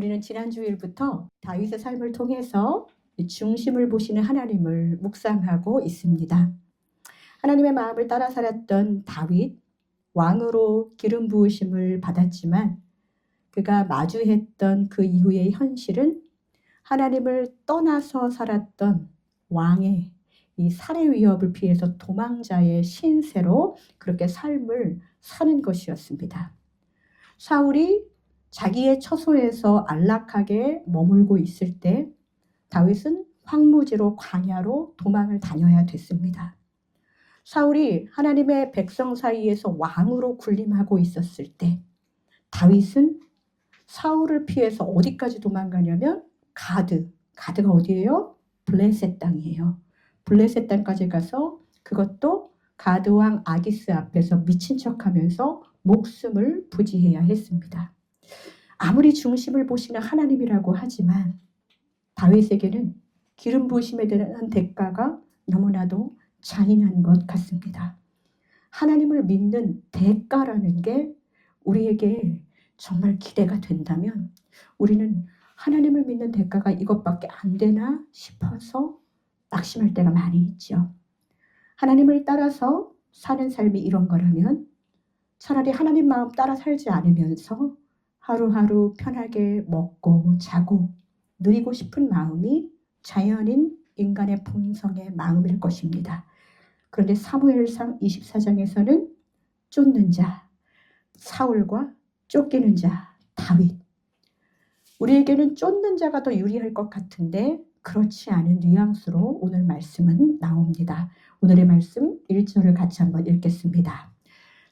우리는 지난 주일부터 다윗의 삶을 통해서 이 중심을 보시는 하나님을 묵상하고 있습니다. 하나님의 마음을 따라 살았던 다윗 왕으로 기름 부으심을 받았지만 그가 마주했던 그 이후의 현실은 하나님을 떠나서 살았던 왕의 이 살해 위협을 피해서 도망자의 신세로 그렇게 삶을 사는 것이었습니다. 사울이 자기의 처소에서 안락하게 머물고 있을 때 다윗은 황무지로 광야로 도망을 다녀야 됐습니다. 사울이 하나님의 백성 사이에서 왕으로 군림하고 있었을 때 다윗은 사울을 피해서 어디까지 도망가냐면 가드, 가드가 어디예요? 블레셋 땅이에요. 블레셋 땅까지 가서 그것도 가드 왕 아기스 앞에서 미친 척하면서 목숨을 부지해야 했습니다. 아무리 중심을 보시는 하나님이라고 하지만 다윗에게는 기름 부으심에 대한 대가가 너무나도 잔인한 것 같습니다. 하나님을 믿는 대가라는 게 우리에게 정말 기대가 된다면 우리는 하나님을 믿는 대가가 이것밖에 안 되나 싶어서 낙심할 때가 많이 있죠. 하나님을 따라서 사는 삶이 이런 거라면 차라리 하나님 마음 따라 살지 않으면서 하루하루 편하게 먹고 자고 누리고 싶은 마음이 자연인 인간의 본성의 마음일 것입니다. 그런데 사무엘상 24장에서는 쫓는 자, 사울과 쫓기는 자, 다윗. 우리에게는 쫓는 자가 더 유리할 것 같은데 그렇지 않은 뉘앙스로 오늘 말씀은 나옵니다. 오늘의 말씀 1절을 같이 한번 읽겠습니다.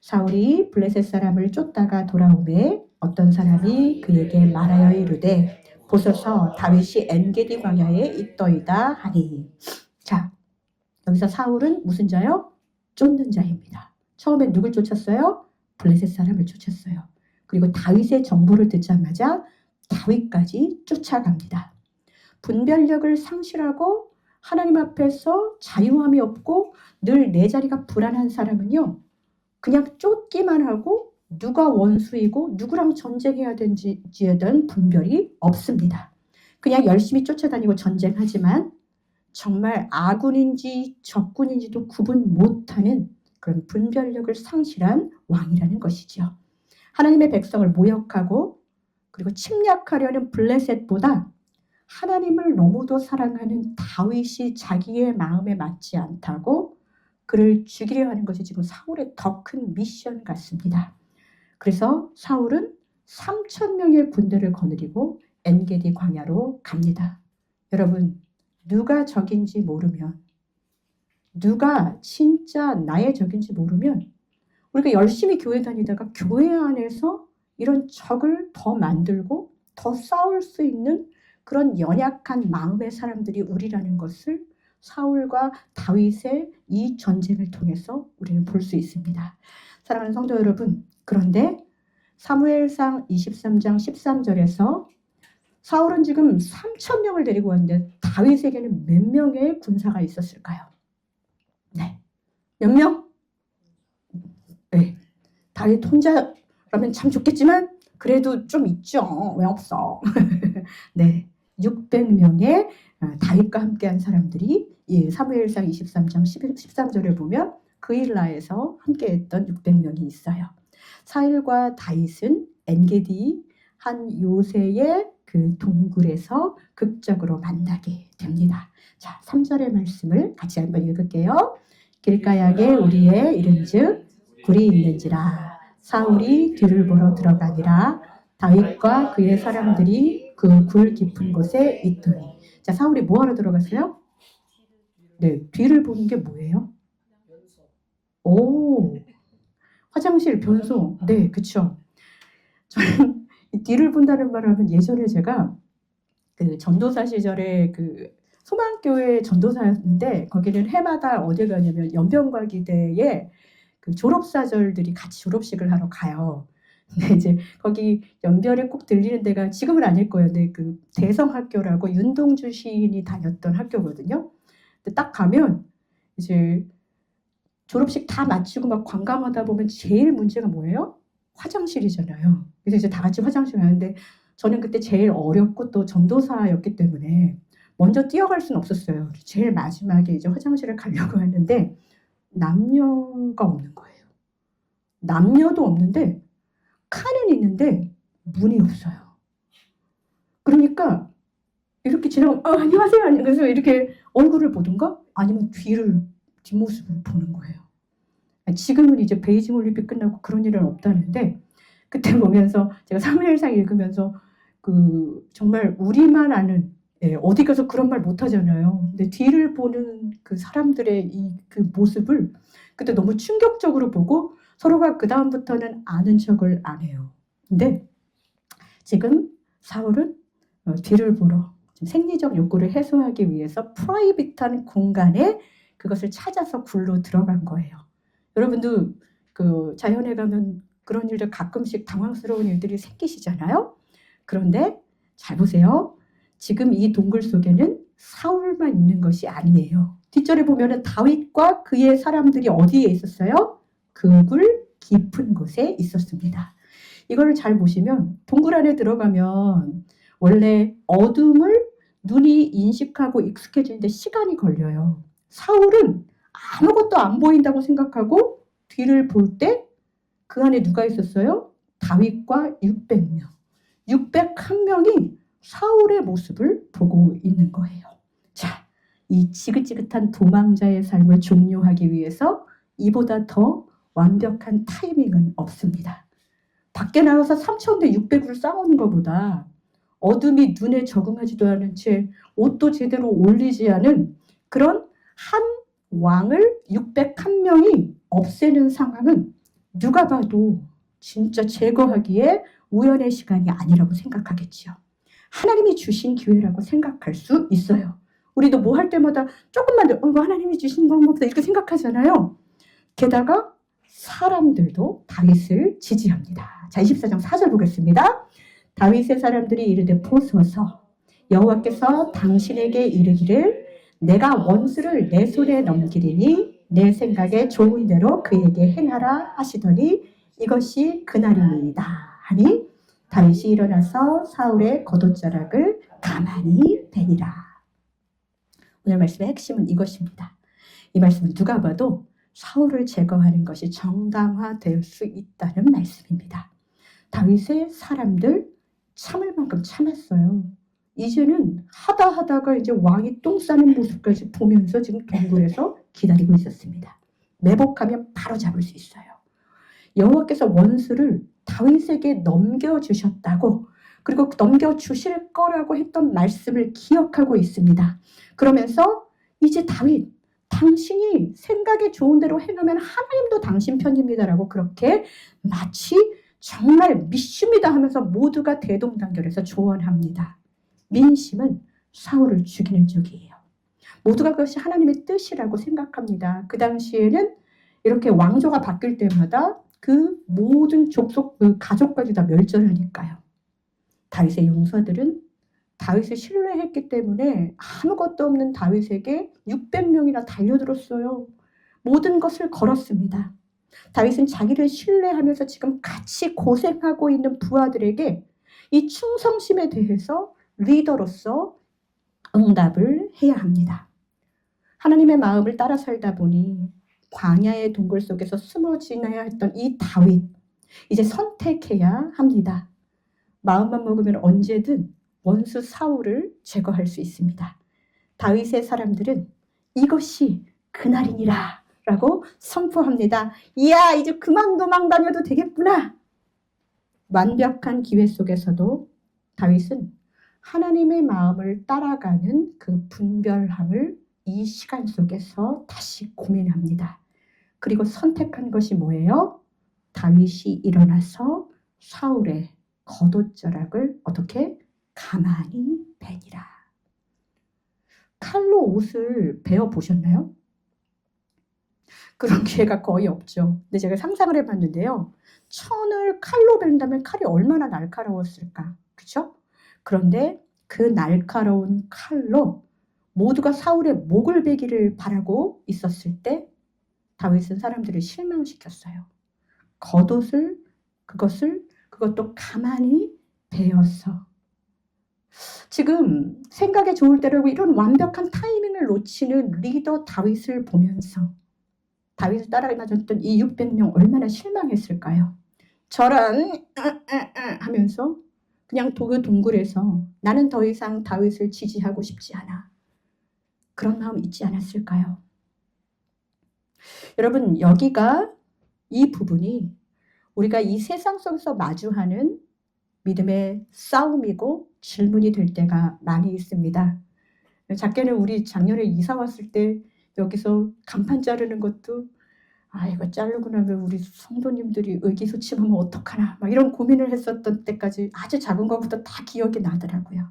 사울이 블레셋 사람을 쫓다가 돌아오매 어떤 사람이 그에게 말하여 이르되 보소서 다윗이 엔게디 광야에 있더이다 하니 자 여기서 사울은 무슨 자요? 쫓는 자입니다. 처음에 누굴 쫓았어요? 블레셋 사람을 쫓았어요. 그리고 다윗의 정보를 듣자마자 다윗까지 쫓아갑니다. 분별력을 상실하고 하나님 앞에서 자유함이 없고 늘 내 자리가 불안한 사람은요. 그냥 쫓기만 하고 누가 원수이고 누구랑 전쟁해야 되는지에 대한 분별이 없습니다. 그냥 열심히 쫓아다니고 전쟁하지만 정말 아군인지 적군인지도 구분 못하는 그런 분별력을 상실한 왕이라는 것이죠. 하나님의 백성을 모욕하고 그리고 침략하려는 블레셋보다 하나님을 너무도 사랑하는 다윗이 자기의 마음에 맞지 않다고 그를 죽이려 하는 것이 지금 사울의 더 큰 미션 같습니다. 그래서 사울은 3천 명의 군대를 거느리고 엔게디 광야로 갑니다. 여러분 누가 적인지 모르면 누가 진짜 나의 적인지 모르면 우리가 열심히 교회 다니다가 교회 안에서 이런 적을 더 만들고 더 싸울 수 있는 그런 연약한 마음의 사람들이 우리라는 것을 사울과 다윗의 이 전쟁을 통해서 우리는 볼 수 있습니다. 사랑하는 성도 여러분, 그런데 사무엘상 23장 13절에서 사울은 지금 3천 명을 데리고 왔는데 다윗에게는 몇 명의 군사가 있었을까요? 네. 몇 명? 네. 다윗 혼자라면 참 좋겠지만 그래도 좀 있죠. 왜 없어? 네. 600명의 다윗과 함께한 사람들이 예, 사무엘상 23장 13절을 보면 그일라에서 함께했던 600명이 있어요. 사일과 다윗은 엔게디 한 요새의 그 동굴에서 극적으로 만나게 됩니다. 자, 3절의 말씀을 같이 한번 읽을게요. 길가야에 우리의 이른즉 굴이 있는지라 사울이 뒤를 보러 들어가니라 다윗과 그의 사람들이 그 굴 깊은 곳에 있더니 자 사울이 뭐하러 들어갔어요? 네 뒤를 보는 게 뭐예요? 오 화장실 변소 네 그쵸 저는 뒤를 본다는 말을 하면 예전에 제가 그 전도사 시절에 그 소망교회 전도사였는데 거기는 해마다 어디 가냐면 연변과기대에 그 졸업사절들이 같이 졸업식을 하러 가요. 근데 이제 거기 연변에 꼭 들리는 데가 지금은 아닐 거예요. 근데 그 대성학교라고 윤동주 시인이 다녔던 학교거든요. 근데 딱 가면 이제 졸업식 다 마치고 막 관광하다 보면 제일 문제가 뭐예요? 화장실이잖아요. 그래서 이제 다 같이 화장실 가는데 저는 그때 제일 어렸고 또 전도사였기 때문에 먼저 뛰어갈 수는 없었어요. 제일 마지막에 이제 화장실을 가려고 했는데 남녀가 없는 거예요. 남녀도 없는데 칸은 있는데 문이 없어요. 그러니까 이렇게 지나가면 아, 안녕하세요. 안녕. 그래서 이렇게 얼굴을 보든가 아니면 뒤를 뒷모습을 보는 거예요. 지금은 이제 베이징 올림픽 끝나고 그런 일은 없다는데 그때 보면서 제가 사무엘상 읽으면서 그 정말 우리만 아는 예, 어디 가서 그런 말 못하잖아요. 근데 뒤를 보는 그 사람들의 이 그 모습을 그때 너무 충격적으로 보고 서로가 그 다음부터는 아는 척을 안 해요. 근데 지금 사울은 어, 뒤를 보러 생리적 욕구를 해소하기 위해서 프라이빗한 공간에 그것을 찾아서 굴로 들어간 거예요. 여러분도 그 자연에 가면 그런 일들 가끔씩 당황스러운 일들이 생기시잖아요. 그런데 잘 보세요. 지금 이 동굴 속에는 사울만 있는 것이 아니에요. 뒷절에 보면은 다윗과 그의 사람들이 어디에 있었어요? 그굴 깊은 곳에 있었습니다. 이거를 잘 보시면 동굴 안에 들어가면 원래 어둠을 눈이 인식하고 익숙해지는데 시간이 걸려요. 사울은 아무것도 안 보인다고 생각하고 뒤를 볼 때 그 안에 누가 있었어요? 다윗과 600명. 601명이 사울의 모습을 보고 있는 거예요. 자, 이 지긋지긋한 도망자의 삶을 종료하기 위해서 이보다 더 완벽한 타이밍은 없습니다. 밖에 나가서 3천 대 600을 싸우는 것보다 어둠이 눈에 적응하지도 않은 채 옷도 제대로 올리지 않은 그런 한 왕을 601명이 없애는 상황은 누가 봐도 진짜 제거하기에 우연의 시간이 아니라고 생각하겠지요. 하나님이 주신 기회라고 생각할 수 있어요. 우리도 뭐 할 때마다 조금만 더, 어, 하나님이 주신 건가 이렇게 생각하잖아요. 게다가 사람들도 다윗을 지지합니다. 자, 24장 4절 보겠습니다. 다윗의 사람들이 이르되 보소서 여호와께서 당신에게 이르기를 내가 원수를 내 손에 넘기리니 내 생각에 좋은 대로 그에게 행하라 하시더니 이것이 그날이니이다 하니 다윗이 일어나서 사울의 겉옷자락을 가만히 베니라. 오늘 말씀의 핵심은 이것입니다. 이 말씀은 누가 봐도 사울을 제거하는 것이 정당화될 수 있다는 말씀입니다. 다윗의 사람들 참을 만큼 참았어요. 이제는 하다 하다가 이제 왕이 똥 싸는 모습까지 보면서 지금 동굴에서 기다리고 있었습니다. 매복하면 바로 잡을 수 있어요. 여호와께서 원수를 다윗에게 넘겨주셨다고 그리고 넘겨주실 거라고 했던 말씀을 기억하고 있습니다. 그러면서 이제 다윗 당신이 생각에 좋은 대로 행하면 하나님도 당신 편입니다라고 그렇게 마치 정말 믿습니다 하면서 모두가 대동단결해서 조언합니다. 민심은 사울을 죽이는 쪽이에요. 모두가 그것이 하나님의 뜻이라고 생각합니다. 그 당시에는 이렇게 왕조가 바뀔 때마다 그 모든 족속, 그 가족까지 다 멸절하니까요. 다윗의 용사들은 다윗을 신뢰했기 때문에 아무것도 없는 다윗에게 600명이나 달려들었어요. 모든 것을 걸었습니다. 다윗은 자기를 신뢰하면서 지금 같이 고생하고 있는 부하들에게 이 충성심에 대해서 리더로서 응답을 해야 합니다. 하나님의 마음을 따라 살다 보니 광야의 동굴 속에서 숨어 지나야 했던 이 다윗 이제 선택해야 합니다. 마음만 먹으면 언제든 원수 사울을 제거할 수 있습니다. 다윗의 사람들은 이것이 그날이니라 라고 선포합니다. 이야 이제 그만 도망 다녀도 되겠구나. 완벽한 기회 속에서도 다윗은 하나님의 마음을 따라가는 그 분별함을 이 시간 속에서 다시 고민합니다. 그리고 선택한 것이 뭐예요? 다윗이 일어나서 사울의 겉옷자락을 어떻게 가만히 베니라. 칼로 옷을 베어 보셨나요? 그런 기회가 거의 없죠. 근데 제가 상상을 해봤는데요. 천을 칼로 벤다면 칼이 얼마나 날카로웠을까? 그렇죠? 그런데 그 날카로운 칼로 모두가 사울의 목을 베기를 바라고 있었을 때 다윗은 사람들을 실망시켰어요. 겉옷을 그것을 그것도 가만히 베어서 지금 생각에 좋을 대로 이런 완벽한 타이밍을 놓치는 리더 다윗을 보면서 다윗을 따라다녔던 이 600명 얼마나 실망했을까요? 저런 하면서 그냥 도그 동굴에서 나는 더 이상 다윗을 지지하고 싶지 않아. 그런 마음 있지 않았을까요? 여러분 여기가 이 부분이 우리가 이 세상 속에서 마주하는 믿음의 싸움이고 질문이 될 때가 많이 있습니다. 작게는 우리 작년에 이사 왔을 때 여기서 간판 자르는 것도 아 이거 자르고 나면 우리 성도님들이 의기소침하면 어떡하나 막 이런 고민을 했었던 때까지 아주 작은 것부터 다 기억이 나더라고요.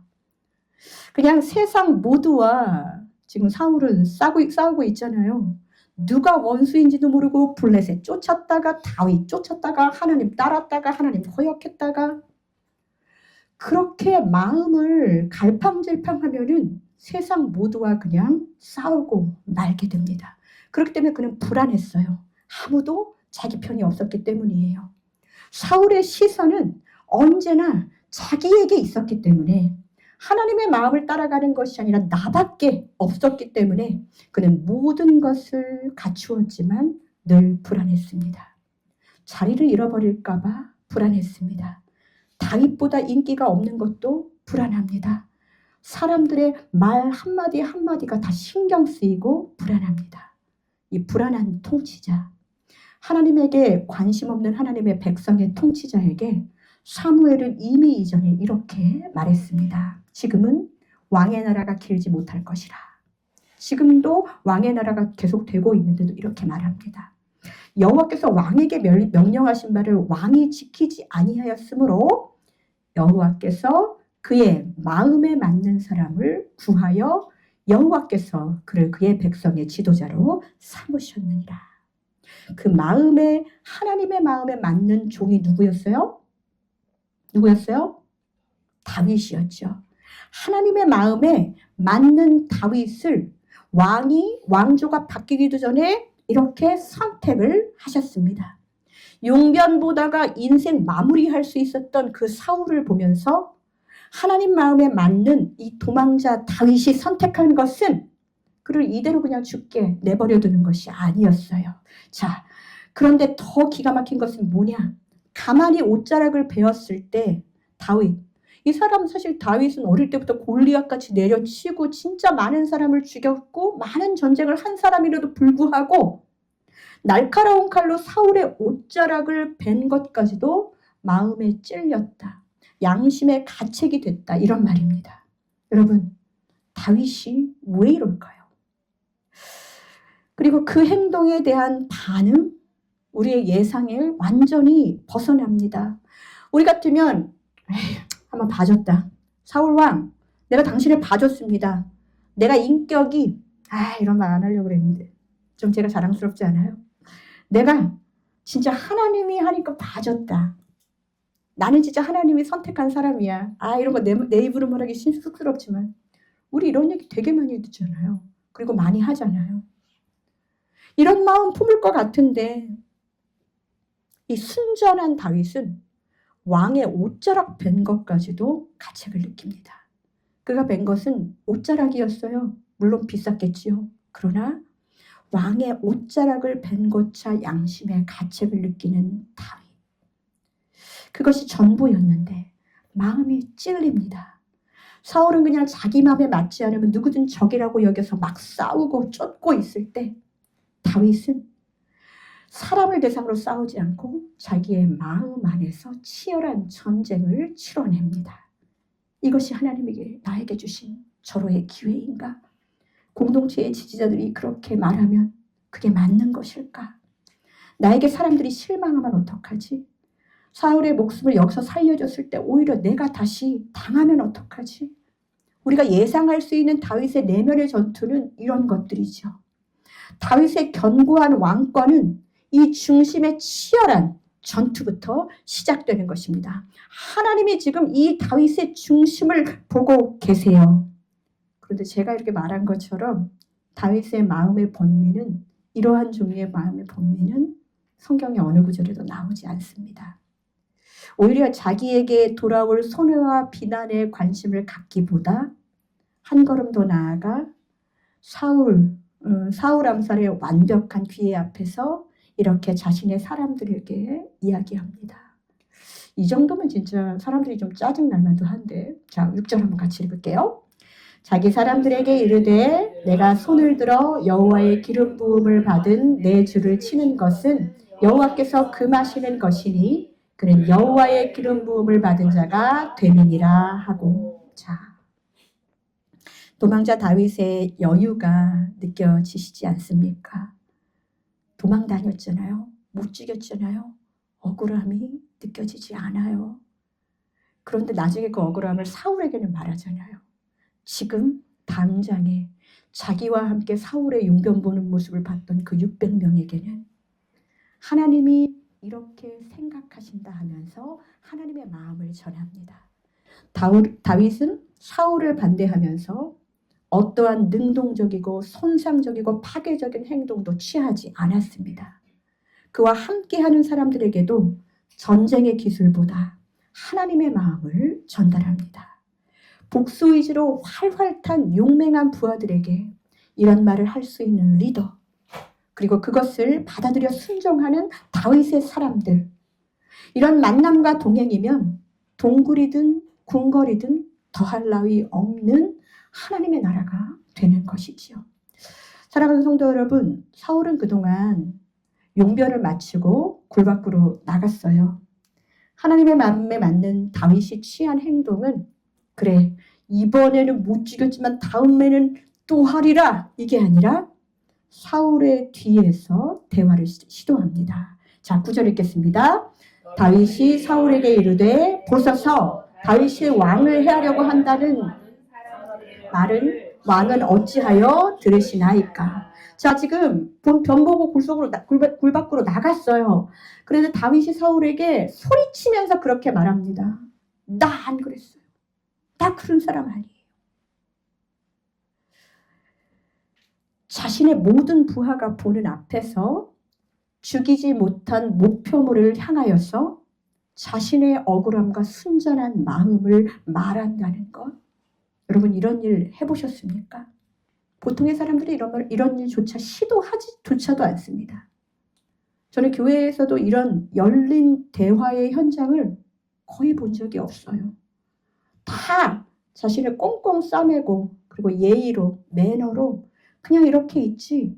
그냥 세상 모두와 지금 사울은 싸우고, 싸우고 있잖아요. 누가 원수인지도 모르고 블레셋 쫓았다가 다윗 쫓았다가 하나님 따랐다가 하나님 허역했다가 그렇게 마음을 갈팡질팡하면은 세상 모두와 그냥 싸우고 말게 됩니다. 그렇기 때문에 그는 불안했어요. 아무도 자기 편이 없었기 때문이에요. 사울의 시선은 언제나 자기에게 있었기 때문에 하나님의 마음을 따라가는 것이 아니라 나밖에 없었기 때문에 그는 모든 것을 갖추었지만 늘 불안했습니다. 자리를 잃어버릴까봐 불안했습니다. 다윗보다 인기가 없는 것도 불안합니다. 사람들의 말 한마디 한마디가 다 신경 쓰이고 불안합니다. 이 불안한 통치자. 하나님에게 관심 없는 하나님의 백성의 통치자에게 사무엘은 이미 이전에 이렇게 말했습니다. 지금은 왕의 나라가 길지 못할 것이라. 지금도 왕의 나라가 계속되고 있는데도 이렇게 말합니다. 여호와께서 왕에게 명령하신 바를 왕이 지키지 아니하였으므로 여호와께서 그의 마음에 맞는 사람을 구하여 여호와께서 그를 그의 백성의 지도자로 삼으셨느니라. 그 마음에 하나님의 마음에 맞는 종이 누구였어요? 누구였어요? 다윗이었죠. 하나님의 마음에 맞는 다윗을 왕이 왕조가 바뀌기도 전에 이렇게 선택을 하셨습니다. 용변 보다가 인생 마무리할 수 있었던 그 사울을 보면서 하나님 마음에 맞는 이 도망자 다윗이 선택한 것은 그를 이대로 그냥 죽게 내버려 두는 것이 아니었어요. 자, 그런데 더 기가 막힌 것은 뭐냐? 가만히 옷자락을 베었을 때 다윗 이 사람 사실 다윗은 어릴 때부터 골리앗같이 내려치고 진짜 많은 사람을 죽였고 많은 전쟁을 한 사람이라도 불구하고 날카로운 칼로 사울의 옷자락을 벤 것까지도 마음에 찔렸다. 양심의 가책이 됐다. 이런 말입니다. 여러분, 다윗이 왜 이럴까요? 그리고 그 행동에 대한 반응, 우리의 예상을 완전히 벗어납니다. 우리 같으면 한번 봐줬다. 사울왕, 내가 당신을 봐줬습니다. 내가 인격이 아 이런 말 안 하려고 그랬는데 좀 제가 자랑스럽지 않아요? 내가 진짜 하나님이 하니까 봐줬다. 나는 진짜 하나님이 선택한 사람이야. 아 이런 거내 내 입으로 말하기 쑥스럽지만 우리 이런 얘기 되게 많이 듣잖아요. 그리고 많이 하잖아요. 이런 마음 품을 것 같은데 이 순전한 다윗은 왕의 옷자락 벤 것까지도 가책을 느낍니다. 그가 벤 것은 옷자락이었어요. 물론 비쌌겠지요. 그러나 왕의 옷자락을 벤 것차 양심의 가책을 느끼는 다윗. 그것이 전부였는데 마음이 찔립니다. 사울은 그냥 자기 마음에 맞지 않으면 누구든 적이라고 여겨서 막 싸우고 쫓고 있을 때 다윗은 사람을 대상으로 싸우지 않고 자기의 마음 안에서 치열한 전쟁을 치러냅니다. 이것이 하나님에게 나에게 주신 절호의 기회인가? 공동체의 지지자들이 그렇게 말하면 그게 맞는 것일까? 나에게 사람들이 실망하면 어떡하지? 사울의 목숨을 여기서 살려줬을 때 오히려 내가 다시 당하면 어떡하지? 우리가 예상할 수 있는 다윗의 내면의 전투는 이런 것들이죠. 다윗의 견고한 왕권은 이 중심의 치열한 전투부터 시작되는 것입니다. 하나님이 지금 이 다윗의 중심을 보고 계세요. 그런데 제가 이렇게 말한 것처럼 다윗의 마음의 본미는 이러한 종류의 마음의 본미는 성경의 어느 구절에도 나오지 않습니다. 오히려 자기에게 돌아올 손해와 비난에 관심을 갖기보다 한 걸음 더 나아가 사울, 어, 사울 암살의 완벽한 기회 앞에서 이렇게 자신의 사람들에게 이야기합니다. 이 정도면 진짜 사람들이 좀 짜증 날 만도 한데. 자, 6절 한번 같이 읽을게요. 자기 사람들에게 이르되 내가 손을 들어 여호와의 기름 부음을 받은 내 주를 치는 것은 여호와께서 금하시는 것이니 그는 여호와의 기름 부음을 받은 자가 되느니라 하고 자 도망자 다윗의 여유가 느껴지시지 않습니까? 도망 다녔잖아요. 못 죽였잖아요. 억울함이 느껴지지 않아요. 그런데 나중에 그 억울함을 사울에게는 말하잖아요. 지금 당장에 자기와 함께 사울의 용변 보는 모습을 봤던 그 600명에게는 하나님이 이렇게 생각하신다 하면서 하나님의 마음을 전합니다. 다윗은 사울을 반대하면서 어떠한 능동적이고 손상적이고 파괴적인 행동도 취하지 않았습니다. 그와 함께하는 사람들에게도 전쟁의 기술보다 하나님의 마음을 전달합니다. 복수 의지로 활활 탄 용맹한 부하들에게 이런 말을 할 수 있는 리더, 그리고 그것을 받아들여 순종하는 다윗의 사람들. 이런 만남과 동행이면 동굴이든 궁궐이든 더할 나위 없는 하나님의 나라가 되는 것이지요. 사랑하는 성도 여러분, 사울은 그동안 용변을 마치고 굴 밖으로 나갔어요. 하나님의 마음에 맞는 다윗이 취한 행동은 그래 이번에는 못 죽였지만 다음에는 또 하리라 이게 아니라 사울의 뒤에서 대화를 시도합니다. 자, 구절 읽겠습니다. 다윗이 사울에게 이르되 보소서 다윗이 왕을 해하려고 한다는 말은 왕은 어찌하여 들으시나이까. 자, 지금 변보고 굴 속으로 굴, 굴 밖으로 나갔어요. 그래서 다윗이 사울에게 소리치면서 그렇게 말합니다. 나 안 그랬어요. 나 그런 사람 아니에요. 자신의 모든 부하가 보는 앞에서 죽이지 못한 목표물을 향하여서 자신의 억울함과 순전한 마음을 말한다는 것. 여러분 이런 일 해보셨습니까? 보통의 사람들이 이런 말, 이런 일조차 시도하지 조차도 않습니다. 저는 교회에서도 이런 열린 대화의 현장을 거의 본 적이 없어요. 다 자신을 꽁꽁 싸매고 그리고 예의로 매너로 그냥 이렇게 있지.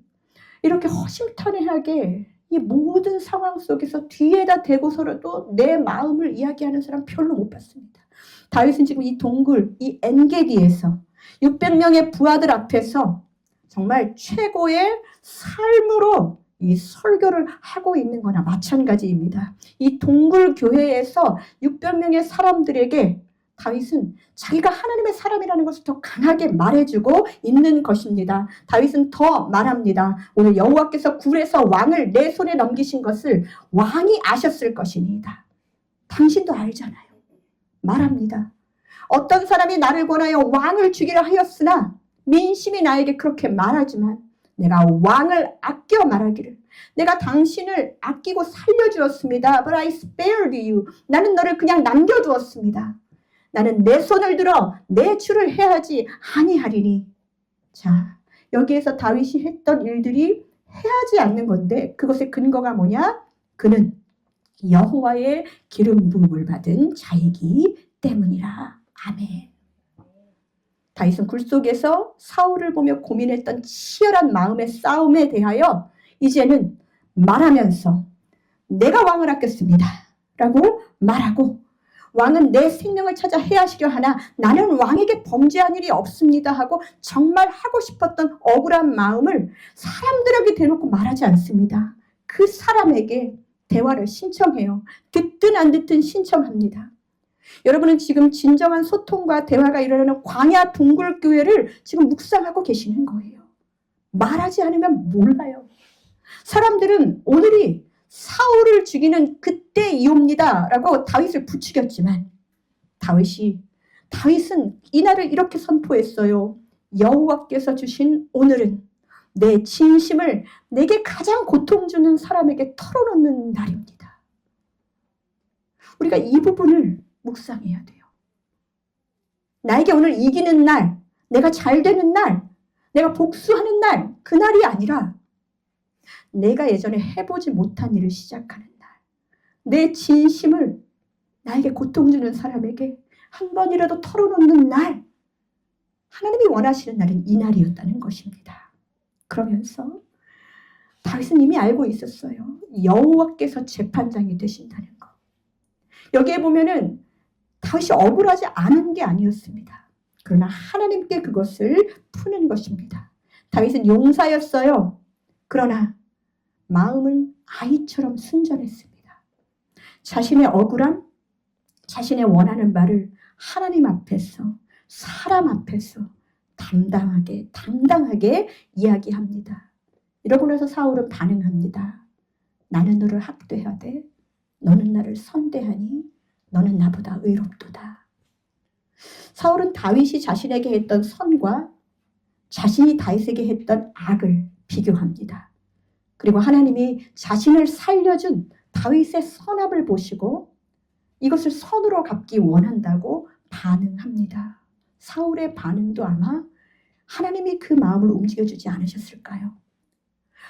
이렇게 허심탄회하게 이 모든 상황 속에서 뒤에다 대고서라도 내 마음을 이야기하는 사람 별로 못 봤습니다. 다윗은 지금 이 동굴, 이 엔게디에서 600명의 부하들 앞에서 정말 최고의 삶으로 이 설교를 하고 있는 거나 마찬가지입니다. 이 동굴 교회에서 600명의 사람들에게 다윗은 자기가 하나님의 사람이라는 것을 더 강하게 말해주고 있는 것입니다. 다윗은 더 말합니다. 오늘 여호와께서 굴에서 왕을 내 손에 넘기신 것을 왕이 아셨을 것입니다. 당신도 알잖아요. 말합니다. 어떤 사람이 나를 권하여 왕을 주기를 하였으나 민심이 나에게 그렇게 말하지만 내가 왕을 아껴 말하기를 내가 당신을 아끼고 살려주었습니다. But I spared you. 나는 너를 그냥 남겨두었습니다. 나는 내 손을 들어 내 주를 해야지 아니하리니. 자, 여기에서 다윗이 했던 일들이 해야지 않는 건데 그것의 근거가 뭐냐? 그는 여호와의 기름 부음을 받은 자이기 때문이라. 아멘. 다윗은 굴 속에서 사울을 보며 고민했던 치열한 마음의 싸움에 대하여 이제는 말하면서 내가 왕을 아꼈습니다. 라고 말하고 왕은 내 생명을 찾아 해하시려 하나 나는 왕에게 범죄한 일이 없습니다 하고 정말 하고 싶었던 억울한 마음을 사람들에게 대놓고 말하지 않습니다. 그 사람에게 대화를 신청해요. 듣든 안 듣든 신청합니다. 여러분은 지금 진정한 소통과 대화가 일어나는 광야 동굴 교회를 지금 묵상하고 계시는 거예요. 말하지 않으면 몰라요. 사람들은 오늘이 사울을 죽이는 그때 이옵니다라고 다윗을 부추겼지만 다윗이 다윗은 이날을 이렇게 선포했어요. 여호와께서 주신 오늘은 내 진심을 내게 가장 고통 주는 사람에게 털어놓는 날입니다. 우리가 이 부분을 묵상해야 돼요. 나에게 오늘 이기는 날, 내가 잘 되는 날, 내가 복수하는 날, 그날이 아니라 내가 예전에 해보지 못한 일을 시작하는 날, 내 진심을 나에게 고통 주는 사람에게 한 번이라도 털어놓는 날, 하나님이 원하시는 날은 이 날이었다는 것입니다. 그러면서 다윗은 이미 알고 있었어요. 여호와께서 재판장이 되신다는 거. 여기에 보면은 다윗이 억울하지 않은 게 아니었습니다. 그러나 하나님께 그것을 푸는 것입니다. 다윗은 용사였어요. 그러나 마음은 아이처럼 순전했습니다. 자신의 억울함, 자신의 원하는 바를 하나님 앞에서, 사람 앞에서 담당하게, 당당하게 이야기합니다. 이러고 나서 사울은 반응합니다. 나는 너를 학대하되 너는 나를 선대하니 너는 나보다 의롭도다. 사울은 다윗이 자신에게 했던 선과 자신이 다윗에게 했던 악을 비교합니다. 그리고 하나님이 자신을 살려준 다윗의 선함을 보시고 이것을 선으로 갚기 원한다고 반응합니다. 사울의 반응도 아마 하나님이 그 마음을 움직여주지 않으셨을까요?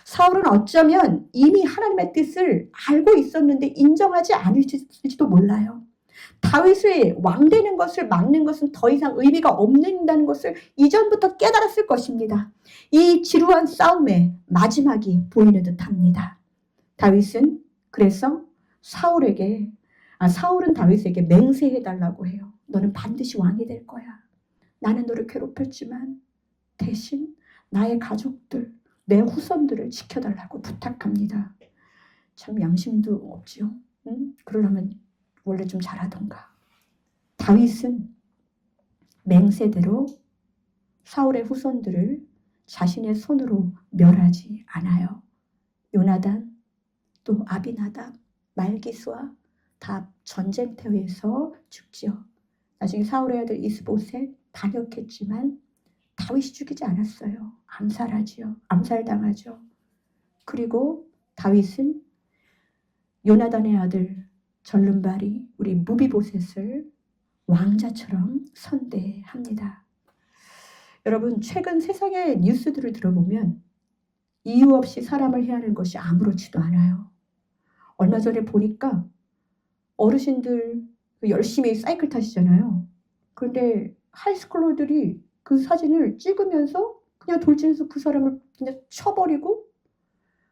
사울은 어쩌면 이미 하나님의 뜻을 알고 있었는데 인정하지 않을지도 몰라요. 다윗의 왕 되는 것을 막는 것은 더 이상 의미가 없는다는 것을 이전부터 깨달았을 것입니다. 이 지루한 싸움의 마지막이 보이는 듯 합니다. 다윗은 그래서 사울에게 아 사울은 다윗에게 맹세해 달라고 해요. 너는 반드시 왕이 될 거야. 나는 너를 괴롭혔지만 대신 나의 가족들, 내 후손들을 지켜달라고 부탁합니다. 참 양심도 없지요. 응? 그러려면 원래 좀 잘하던가. 다윗은 맹세대로 사울의 후손들을 자신의 손으로 멸하지 않아요. 요나단, 또 아비나답, 말기스와 다 전쟁터에서 죽지요. 나중에 사울의 아들 이스보셋 반역했지만 다윗이 죽이지 않았어요. 암살하지요. 암살당하죠. 그리고 다윗은 요나단의 아들 전름발이 우리 무비보셋을 왕자처럼 선대합니다. 여러분 최근 세상의 뉴스들을 들어보면 이유 없이 사람을 해하는 것이 아무렇지도 않아요. 얼마 전에 보니까 어르신들 열심히 사이클 타시잖아요. 그런데 하이스쿨러들이 그 사진을 찍으면서 그냥 돌진해서 그 사람을 그냥 쳐버리고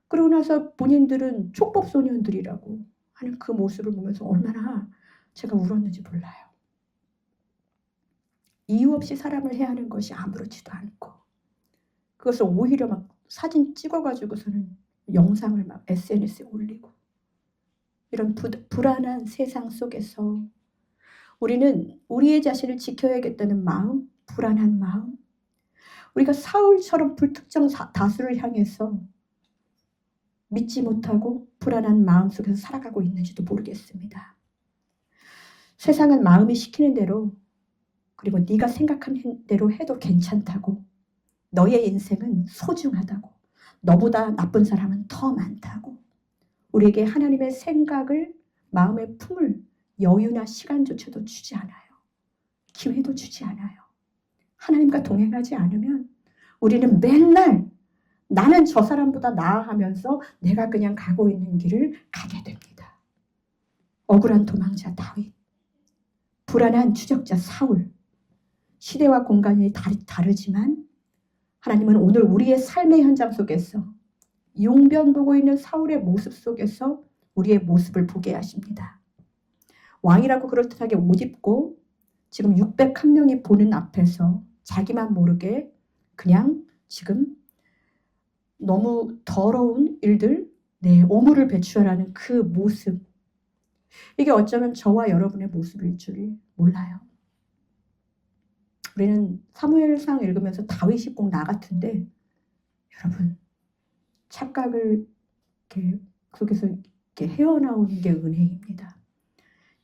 그러고 나서 본인들은 촉법 소년들이라고 하는 그 모습을 보면서 얼마나 제가 울었는지 몰라요. 이유 없이 사람을 해하는 것이 아무렇지도 않고 그것을 오히려 막 사진 찍어가지고서는 영상을 막 SNS에 올리고 이런 부, 불안한 세상 속에서 우리는 우리의 자신을 지켜야겠다는 마음, 불안한 마음, 우리가 사울처럼 불특정 다수를 향해서 믿지 못하고 불안한 마음 속에서 살아가고 있는지도 모르겠습니다. 세상은 마음이 시키는 대로 그리고 네가 생각하는 대로 해도 괜찮다고 너의 인생은 소중하다고 너보다 나쁜 사람은 더 많다고 우리에게 하나님의 생각을 마음의 품을 여유나 시간조차도 주지 않아요. 기회도 주지 않아요. 하나님과 동행하지 않으면 우리는 맨날 나는 저 사람보다 나아 하면서 내가 그냥 가고 있는 길을 가게 됩니다. 억울한 도망자 다윗, 불안한 추적자 사울, 시대와 공간이 다르지만 하나님은 오늘 우리의 삶의 현장 속에서 용변 보고 있는 사울의 모습 속에서 우리의 모습을 보게 하십니다. 왕이라고 그럴듯하게 옷 입고 지금 601명이 보는 앞에서 자기만 모르게 그냥 지금 너무 더러운 일들, 네, 오물을 배출하라는 그 모습. 이게 어쩌면 저와 여러분의 모습일 줄 몰라요. 우리는 사무엘상 읽으면서 다윗이 꼭 나 같은데 여러분 착각을 이렇게 속에서 이렇게 헤어나오는 게 은혜입니다.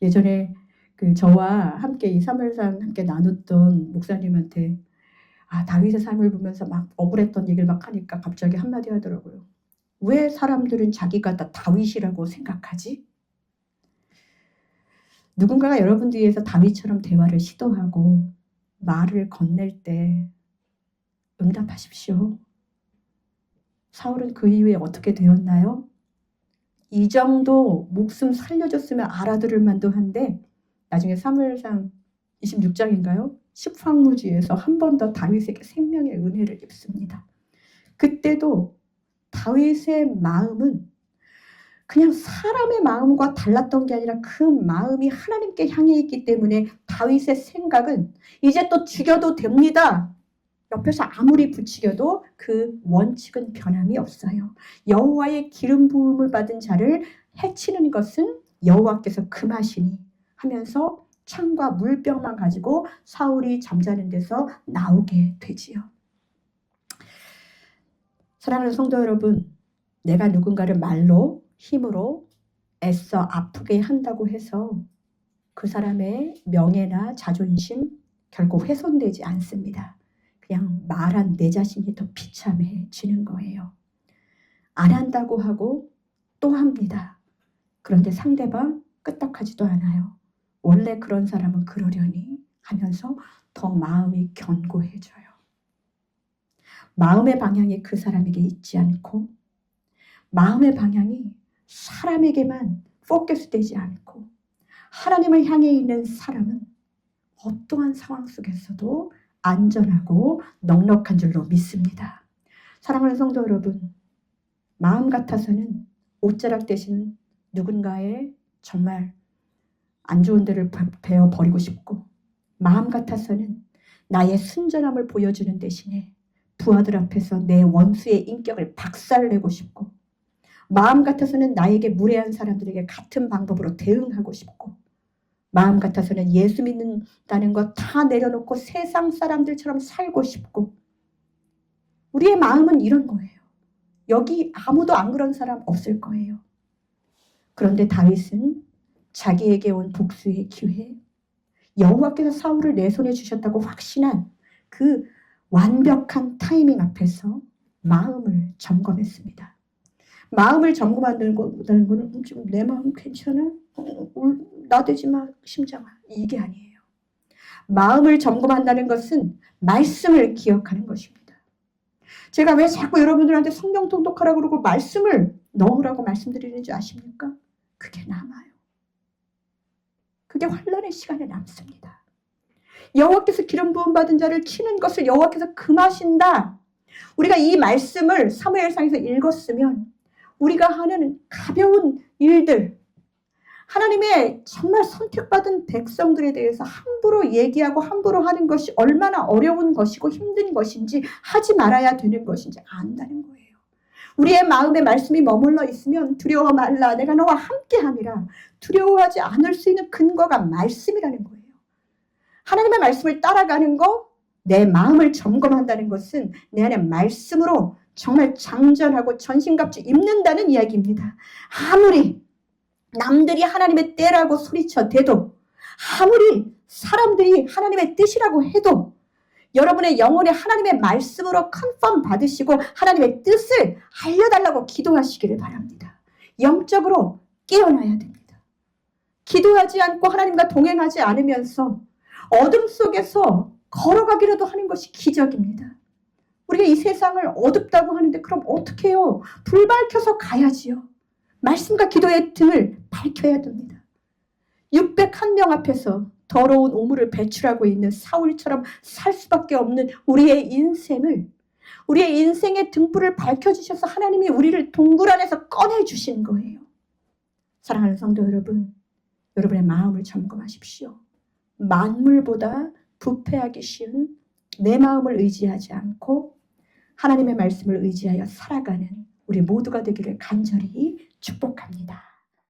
예전에 그 저와 함께 이 사무엘상 함께 나눴던 목사님한테 아 다윗의 삶을 보면서 막 억울했던 얘기를 막 하니까 갑자기 한마디 하더라고요. 왜 사람들은 자기가 다 다윗이라고 생각하지? 누군가가 여러분 뒤에서 다윗처럼 대화를 시도하고 말을 건넬 때 응답하십시오. 사울은 그 이후에 어떻게 되었나요? 이 정도 목숨 살려줬으면 알아들을 만도 한데 나중에 사무엘상 26장인가요? 십황무지에서 한 번 더 다윗에게 생명의 은혜를 입습니다. 그때도 다윗의 마음은 그냥 사람의 마음과 달랐던 게 아니라 그 마음이 하나님께 향해 있기 때문에 다윗의 생각은 이제 또 죽여도 됩니다. 옆에서 아무리 부추겨도 그 원칙은 변함이 없어요. 여호와의 기름 부음을 받은 자를 해치는 것은 여호와께서 금하시니 하면서 창과 물병만 가지고 사울이 잠자는 데서 나오게 되지요. 사랑하는 성도 여러분, 내가 누군가를 말로 힘으로 애써 아프게 한다고 해서 그 사람의 명예나 자존심 결국 훼손되지 않습니다. 그냥 말한 내 자신이 더 비참해지는 거예요. 안 한다고 하고 또 합니다. 그런데 상대방 끄떡하지도 않아요. 원래 그런 사람은 그러려니 하면서 더 마음이 견고해져요. 마음의 방향이 그 사람에게 있지 않고 마음의 방향이 사람에게만 포커스 되지 않고 하나님을 향해 있는 사람은 어떠한 상황 속에서도 안전하고 넉넉한 줄로 믿습니다. 사랑하는 성도 여러분, 마음 같아서는 옷자락 대신 누군가의 정말 안 좋은 데를 베어 버리고 싶고 마음 같아서는 나의 순전함을 보여주는 대신에 부하들 앞에서 내 원수의 인격을 박살내고 싶고 마음 같아서는 나에게 무례한 사람들에게 같은 방법으로 대응하고 싶고 마음 같아서는 예수 믿는다는 것 다 내려놓고 세상 사람들처럼 살고 싶고 우리의 마음은 이런 거예요. 여기 아무도 안 그런 사람 없을 거예요. 그런데 다윗은 자기에게 온 복수의 기회, 여호와께서 사울을 내 손에 주셨다고 확신한 그 완벽한 타이밍 앞에서 마음을 점검했습니다. 마음을 점검한다는 거는 지금 내 마음 괜찮아? 어, 나대지 마, 심장아. 이게 아니에요. 마음을 점검한다는 것은 말씀을 기억하는 것입니다. 제가 왜 자꾸 여러분들한테 성경 통독하라고 그러고 말씀을 넣으라고 말씀드리는지 아십니까? 그게 남아요. 그게 환란의 시간에 남습니다. 여호와께서 기름 부음 받은 자를 치는 것을 여호와께서 금하신다. 우리가 이 말씀을 사무엘상에서 읽었으면 우리가 하는 가벼운 일들, 하나님의 정말 선택받은 백성들에 대해서 함부로 얘기하고 함부로 하는 것이 얼마나 어려운 것이고 힘든 것인지 하지 말아야 되는 것인지 안다는 거예요. 우리의 마음에 말씀이 머물러 있으면 두려워 말라 내가 너와 함께함이라 두려워하지 않을 수 있는 근거가 말씀이라는 거예요. 하나님의 말씀을 따라가는 거, 내 마음을 점검한다는 것은 내 안에 말씀으로 정말 장전하고 전신갑주 입는다는 이야기입니다. 아무리 남들이 하나님의 때라고 소리쳐 대도 아무리 사람들이 하나님의 뜻이라고 해도 여러분의 영혼이 하나님의 말씀으로 컨펌 받으시고 하나님의 뜻을 알려달라고 기도하시기를 바랍니다. 영적으로 깨어나야 됩니다. 기도하지 않고 하나님과 동행하지 않으면서 어둠 속에서 걸어가기라도 하는 것이 기적입니다. 우리가 이 세상을 어둡다고 하는데 그럼 어떻게 해요? 불 밝혀서 가야지요. 말씀과 기도의 등을 밝혀야 됩니다. 601명 앞에서 더러운 오물을 배출하고 있는 사울처럼 살 수밖에 없는 우리의 인생을 우리의 인생의 등불을 밝혀주셔서 하나님이 우리를 동굴 안에서 꺼내주신 거예요. 사랑하는 성도 여러분, 여러분의 마음을 점검하십시오. 만물보다 부패하기 쉬운 내 마음을 의지하지 않고 하나님의 말씀을 의지하여 살아가는 우리 모두가 되기를 간절히 축복합니다.